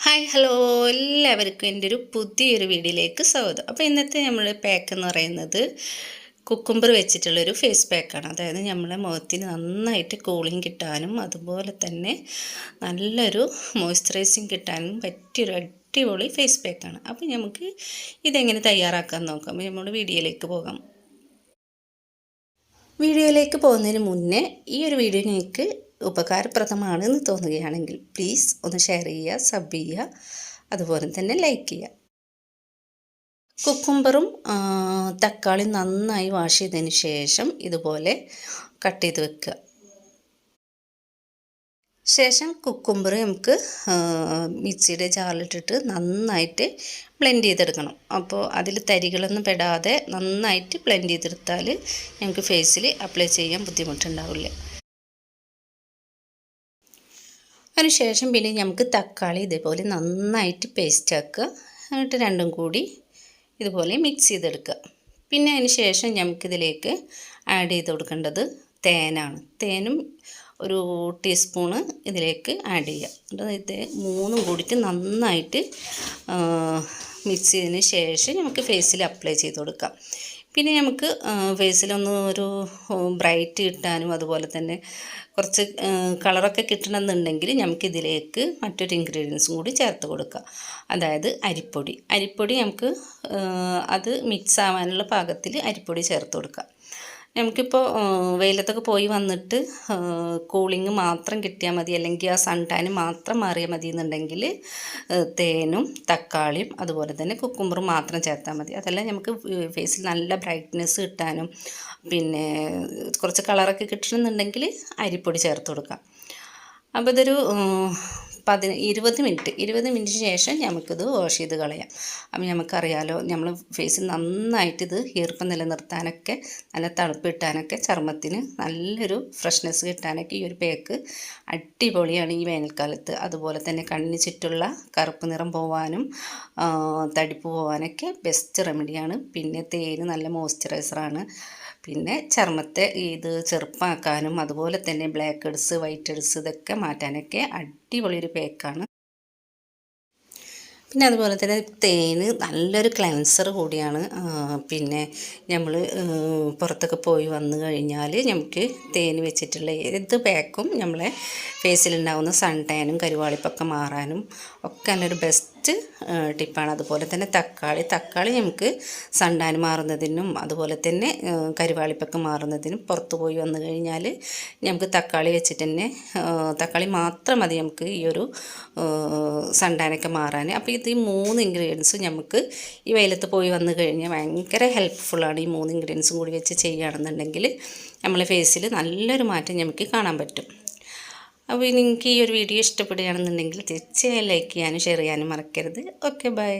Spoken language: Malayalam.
Hi hello. എല്ലാവർക്കും എന്റെ ഒരു പുതിയൊരു വീഡിയോയിലേക്ക് സ്വാഗതം. അപ്പോൾ ഇന്നത്തെ നമ്മൾ പാക്ക് എന്ന് പറയുന്നത് കുക്കുംബർ വെച്ചിട്ടുള്ളൊരു ഫേസ് പാക്കാണ് അതായത് നമ്മളെ മുഖത്തിന് നന്നായിട്ട് കൂളിങ് കിട്ടാനും അതുപോലെ തന്നെ നല്ലൊരു മോയ്സ്ചറൈസിങ് കിട്ടാനും പറ്റിയൊരു അടിപൊളി ഫേസ് പാക്കാണ് അപ്പോൾ നമുക്ക് ഇതെങ്ങനെ തയ്യാറാക്കാൻ നോക്കാം? നമ്മൾ വീഡിയോയിലേക്ക് പോകാം. വീഡിയോയിലേക്ക് പോകുന്നതിന് മുന്നേ ഈ ഒരു വീഡിയോ നിങ്ങൾക്ക് ഉപകാരപ്രദമാണ് എന്ന് തോന്നുകയാണെങ്കിൽ പ്ലീസ് ഒന്ന് ഷെയർ ചെയ്യുക സബ് ചെയ്യുക അതുപോലെ തന്നെ ലൈക്ക് ചെയ്യുക. കുക്കുംബറും തക്കാളി നന്നായി വാഷ് ചെയ്തതിന് ശേഷം ഇതുപോലെ കട്ട് ചെയ്ത് വെക്കുക. ശേഷം കുക്കുംബർ നമുക്ക് മിക്സിയുടെ ജാറിലിട്ടിട്ട് നന്നായിട്ട് ബ്ലെൻഡ് ചെയ്തെടുക്കണം. അപ്പോൾ അതിൽ തരികളൊന്നും പെടാതെ നന്നായിട്ട് ബ്ലെൻഡ് ചെയ്തെടുത്താൽ നമുക്ക് ഫേസിൽ അപ്ലൈ ചെയ്യാൻ ബുദ്ധിമുട്ടുണ്ടാവില്ല. അതിനുശേഷം പിന്നെ നമുക്ക് തക്കാളി ഇതേപോലെ നന്നായിട്ട് പേസ്റ്റ് ആക്കുക. എന്നിട്ട് രണ്ടും കൂടി ഇതുപോലെ മിക്സ് ചെയ്തെടുക്കുക. പിന്നെ അതിന് ശേഷം നമുക്കിതിലേക്ക് ആഡ് ചെയ്ത് കൊടുക്കേണ്ടത് തേനാണ്. തേനും ഒരു ടീസ്പൂണ് ഇതിലേക്ക് ആഡ് ചെയ്യുക. ഇത് മൂന്നും കൂടിയിട്ട് നന്നായിട്ട് മിക്സ് ചെയ്തതിന് ശേഷം നമുക്ക് ഫേസിൽ അപ്ലൈ ചെയ്ത് കൊടുക്കാം. പിന്നെ നമുക്ക് ഫേസിലൊന്ന് ഒരു ബ്രൈറ്റ് കിട്ടാനും അതുപോലെ തന്നെ കുറച്ച് കളറൊക്കെ കിട്ടണമെന്നുണ്ടെങ്കിൽ നമുക്കിതിലേക്ക് മറ്റൊരു ഇൻഗ്രീഡിയൻസും കൂടി ചേർത്ത് കൊടുക്കാം. അതായത് അരിപ്പൊടി. അരിപ്പൊടി നമുക്ക് അത് മിക്സ് ആവാനുള്ള പാകത്തിൽ അരിപ്പൊടി ചേർത്ത് കൊടുക്കാം. നമുക്കിപ്പോൾ വെയിലത്തൊക്കെ പോയി വന്നിട്ട് കൂളിങ് മാത്രം കിട്ടിയാൽ മതി അല്ലെങ്കിൽ ആ സൺ ടാൻ മാത്രം മാറിയാൽ മതി എന്നുണ്ടെങ്കിൽ തേനും തക്കാളിയും അതുപോലെ തന്നെ കുക്കുമ്പറും മാത്രം ചേർത്താൽ മതി. അതെല്ലാം നമുക്ക് ഫേസിൽ നല്ല ബ്രൈറ്റ്നെസ് കിട്ടാനും പിന്നെ കുറച്ച് കളറൊക്കെ കിട്ടണമെന്നുണ്ടെങ്കിൽ അരിപ്പൊടി ചേർത്ത് കൊടുക്കാം. അപ്പോൾ ഇതൊരു പതിന ഇരുപത് മിനിറ്റ് ഇരുപത് മിനിറ്റിന് ശേഷം നമുക്കിത് വാഷ് ചെയ്ത് കളയാം. അപ്പം നമുക്കറിയാലോ നമ്മൾ ഫേസ് നന്നായിട്ട് ഇത് ഈർപ്പം നിലനിർത്താനൊക്കെ നല്ല തണുപ്പ് കിട്ടാനൊക്കെ ചർമ്മത്തിന് നല്ലൊരു ഫ്രഷ്നെസ് കിട്ടാനൊക്കെ ഈ ഒരു പേക്ക് അടിപൊളിയാണ് ഈ വേനൽക്കാലത്ത്. അതുപോലെ തന്നെ കണ്ണിന് ചുറ്റുള്ള കറുപ്പ് നിറം പോവാനും തടിപ്പ് പോവാനൊക്കെ ബെസ്റ്റ് റെമഡിയാണ് പിന്നെ തേന് നല്ല മോയ്സ്ചറൈസറാണ് പിന്നെ ചർമ്മത്തെ ഇത് ചെറുപ്പമാക്കാനും അതുപോലെ തന്നെ ബ്ലാക്ക് ഹെഡ്സ് വൈറ്റ് ഹെഡ്സ് ഇതൊക്കെ മാറ്റാനൊക്കെ അടിപൊളിയൊരു പേക്കാണ് പിന്നെ അതുപോലെ തന്നെ തേന് നല്ലൊരു ക്ലെൻസർ കൂടിയാണ്. പിന്നെ നമ്മൾ പുറത്തൊക്കെ പോയി വന്നു കഴിഞ്ഞാൽ നമുക്ക് തേന് വെച്ചിട്ടുള്ള ഏത് പാക്കും നമ്മളെ ഫേസിലുണ്ടാകുന്ന സൺ ടാനും കരുവാളിപ്പൊക്കെ മാറാനും ഒക്കെ നല്ലൊരു ബെസ്റ്റ് ടിപ്പാണ്. അതുപോലെ തന്നെ തക്കാളി. തക്കാളി നമുക്ക് സണ്ടാൻ മാറുന്നതിനും അതുപോലെ തന്നെ കരുവാളിപ്പൊക്കെ മാറുന്നതിനും പുറത്ത് പോയി വന്നു കഴിഞ്ഞാൽ നമുക്ക് തക്കാളി വെച്ചിട്ട് തന്നെ തക്കാളി മാത്രം മതി നമുക്ക് ഈ ഒരു സണ്ടാനൊക്കെ മാറാൻ. അപ്പോൾ ഇത് ഈ മൂന്ന് ഇൻഗ്രീഡിയൻസ് നമുക്ക് ഈ വെയിലത്ത് പോയി വന്നു കഴിഞ്ഞാൽ ഭയങ്കര ഹെൽപ്ഫുള്ളാണ് ഈ മൂന്ന് ഇൻഗ്രീഡിയൻസും കൂടി വെച്ച് ചെയ്യുകയാണെന്നുണ്ടെങ്കിൽ നമ്മളെ ഫേസിൽ നല്ലൊരു മാറ്റം നമുക്ക് കാണാൻ പറ്റും. അപ്പോൾ നിങ്ങൾക്ക് ഈ ഒരു വീഡിയോ ഇഷ്ടപ്പെടുകയാണെന്നുണ്ടെങ്കിൽ തീർച്ചയായും ലൈക്ക് ചെയ്യാനും ഷെയർ ചെയ്യാനും മറക്കരുത്. Okay bye